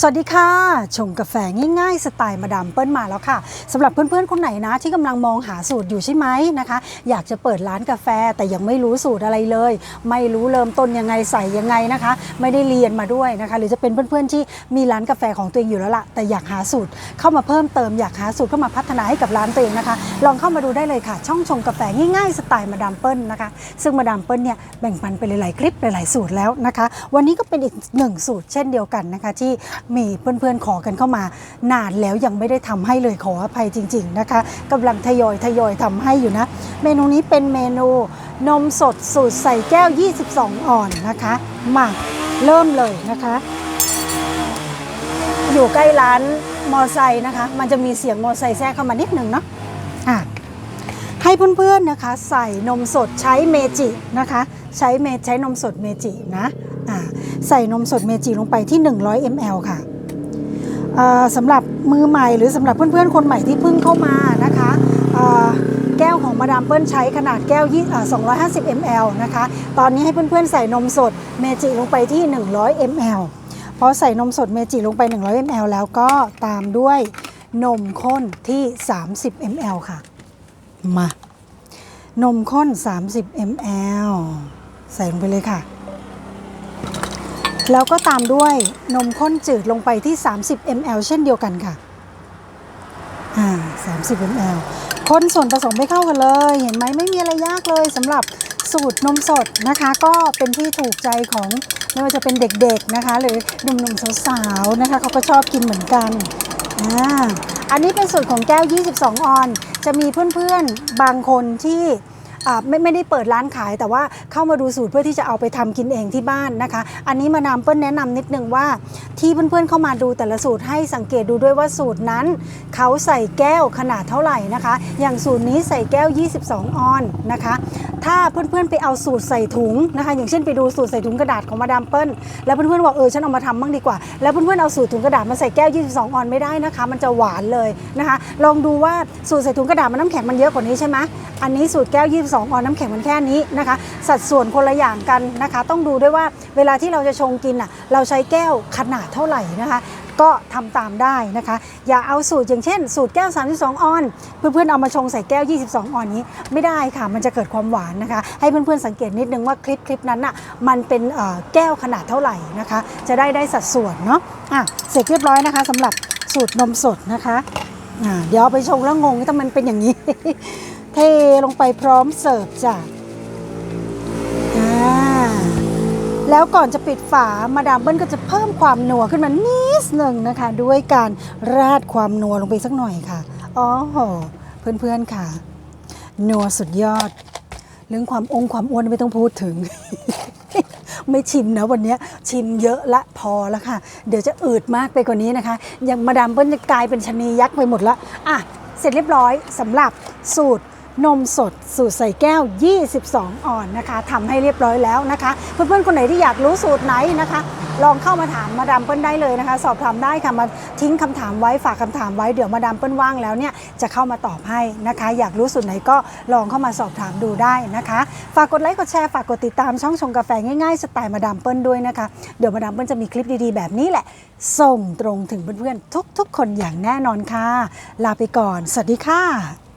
สวัสดีค่ะชงกาแฟง่ายๆ สไตล์มาดามเปิ้ลมาแล้วค่ะสำหรับเพื่อนๆคนไหนนะ ที่กำลังมองหาสูตรอยู่ใช่ไหมนะคะ อยากจะเปิดร้านกาแฟแต่ยังไม่รู้สูตรอะไรเลย ไม่รู้เริ่มต้นยังไงใส่ยังไงนะคะ ไม่ได้เรียนมาด้วยนะคะ หรือจะเป็นเพื่อนๆที่มีร้านกาแฟของตัวเองอยู่แล้วล่ะแต่อยากหาสูตรเข้ามาเพิ่มเติมอยากหาสูตรเข้ามาพัฒนาให้กับร้านตัวเองนะคะ ลองเข้ามาดูได้เลยค่ะ ช่องชงกาแฟง่ายๆสไตล์มาดามเปิ้ลนะคะ ซึ่งมาดามเปิ้ลเนี่ยแบ่งปันไปหลายๆคลิปหลายๆสูตรแล้วนะคะ วันนี้ก็เป็นอีกหนึ่งสูตรเช่นเดียวกันนะคะที่มีเพื่อนๆขอกันเข้ามา นานแล้วยังไม่ได้ทำให้เลยขออภัยจริง ๆนะคะกำลังทยอยทยอยทำให้อยู่นะ เมนูนี้เป็นเมนูนมสดสูตรใส่แก้ว 22 อ่อนนะคะ มาเริ่มเลยนะคะ อยู่ใกล้ร้านมอไซค์นะคะ มันจะมีเสียงมอไซค์แทรกเข้ามานิดหนึ่งเนาะอะให้เพื่อนๆนะคะ ใส่นมสดใช้เมจินะคะ ใช้เมใช้นมสดเมจินะ ใส่นมสดเมจิลงไปที่ 100 ml ค่ะสำหรับมือใหม่หรือสำหรับเพื่อนๆ คนใหม่ที่เพิ่งเข้ามานะคะแก้วของมาดามเปิ้ลใช้ขนาดแก้ว 250 ml นะคะ ตอนนี้ให้เพื่อนๆ ใส่นมสดเมจิลงไปที่ 100 ml พอใส่นมสดเมจิลงไป 100 ml แล้วก็ตามด้วยนมข้นที่ 30 ml ค่ะ มา นมข้น 30 ml ใส่ลงไปเลยค่ะ แล้วก็ตามด้วยนมข้นจืดลงไปที่ 30 ml เช่นเดียวกันค่ะ อ่า 30 ml คนส่วนผสมไม่เข้ากันเลย เห็นไหมไม่มีอะไรยากเลยสำหรับสูตรนมสดนะคะ ก็เป็นที่ถูกใจของไม่ว่าจะเป็นเด็กๆนะคะ หรือหนุ่มๆสาวๆนะคะเขาก็ชอบกินเหมือนกันอ่าอันนี้เป็นสูตรของแก้ว 22 ออน จะมีเพื่อนๆ บางคนที่ ไม่ไม่ได้เปิดร้านขายแต่ว่าเข้ามาดูสูตรเพื่อที่จะเอาไปทำกินเองที่บ้านนะคะ อันนี้มานามเปิ้ลแนะนำนิดนึงว่า ที่เพื่อนๆเข้ามาดูแต่ละสูตรให้สังเกตดูด้วยว่าสูตรนั้น เขาใส่แก้วขนาดเท่าไหร่นะคะ อย่างสูตรนี้ใส่แก้ว 22 ออนนะคะ ถ้าเพื่อนๆไปเอาสูตรใส่ถุงนะคะ อย่างเช่นไปดูสูตรใส่ถุงกระดาษของมาดามเปิ้ลแล้วเพื่อนๆบอกเออฉันเอามาทำบ้างดีกว่า แล้วเพื่อนๆเอาสูตรถุงกระดาษมาใส่แก้ว 22 ออนไม่ได้นะคะ มันจะหวานเลยนะคะ ลองดูว่าสูตรใส่ถุงกระดาษมันน้ำแข็งมันเยอะกว่านี้ใช่ไหมอันนี้สูตรแก้ว 22 ออนน้ำแข็งมันแค่นี้นะคะ สัดส่วนคนละอย่างกันนะคะ ต้องดูด้วยว่าเวลาที่เราจะชงกินอะเราใช้แก้วขนาดเท่าไหร่นะคะ ก็ทำตามได้นะคะ อย่าเอาสูตรอย่างเช่น สูตรแก้ว 32 ออน เพื่อนๆเอามาชงใส่แก้ว 22 ออนนี้ไม่ได้ค่ะ มันจะเกิดความหวานนะคะ ให้เพื่อนๆสังเกตนิดนึงว่าคลิปคลิปนั้นน่ะมันเป็นแก้วขนาดเท่าไหร่นะคะ จะได้ได้สัดส่วนเนาะอะเสร็จเรียบร้อยนะคะสำหรับสูตรนมสดนะคะเดี๋ยวไปชงแล้วงงถ้ามันเป็นอย่างนี้ เทลงไปพร้อมเสิร์ฟจ้ะอ่า แล้วก่อนจะปิดฝามาดามเบิ้ลก็จะเพิ่มความนัวขึ้นมานิดหนึ่งนะคะ ด้วยการราดความนัวลงไปสักหน่อยค่ะอ๋อโหเพื่อนๆค่ะ นัวสุดยอด เรื่องความองค์ความอ้วนไม่ต้องพูดถึง ไม่ชิมนะวันนี้ชิมเยอะละพอแล้วค่ะ เดี๋ยวจะอืดมากไปกว่านี้นะคะอย่างมาดามเบิ้ลจะกลายเป็นชะนียักษ์ไปหมดละอะเสร็จเรียบร้อยสำหรับสูตร นมสดสูตรใส่แก้ว 22ออนนะคะทำให้เรียบร้อยแล้วนะคะ เพื่อนๆ คนไหนที่อยากรู้สูตรไหนนะคะ ลองเข้ามาถามมาดามเปิ้ลได้เลยนะคะ สอบถามได้ค่ะมาทิ้งคำถามไว้ฝากคำถามไว้เดี๋ยวมาดามเปิ้ลว่างแล้วเนี่ยจะเข้ามาตอบให้นะคะ อยากรู้สูตรไหนก็ลองเข้ามาสอบถามดูได้นะคะ ฝากกดไลค์กดแชร์ฝากกดติดตามช่องชงกาแฟง่ายๆสไตล์มาดามเปิ้ลด้วยนะคะเดี๋ยวมาดามเปิ้ลจะมีคลิปดีๆ แบบนี้แหละ ส่งตรงถึงเพื่อนๆทุกๆ คนอย่างแน่นอนค่ะลาไปก่อน สวัสดีค่ะ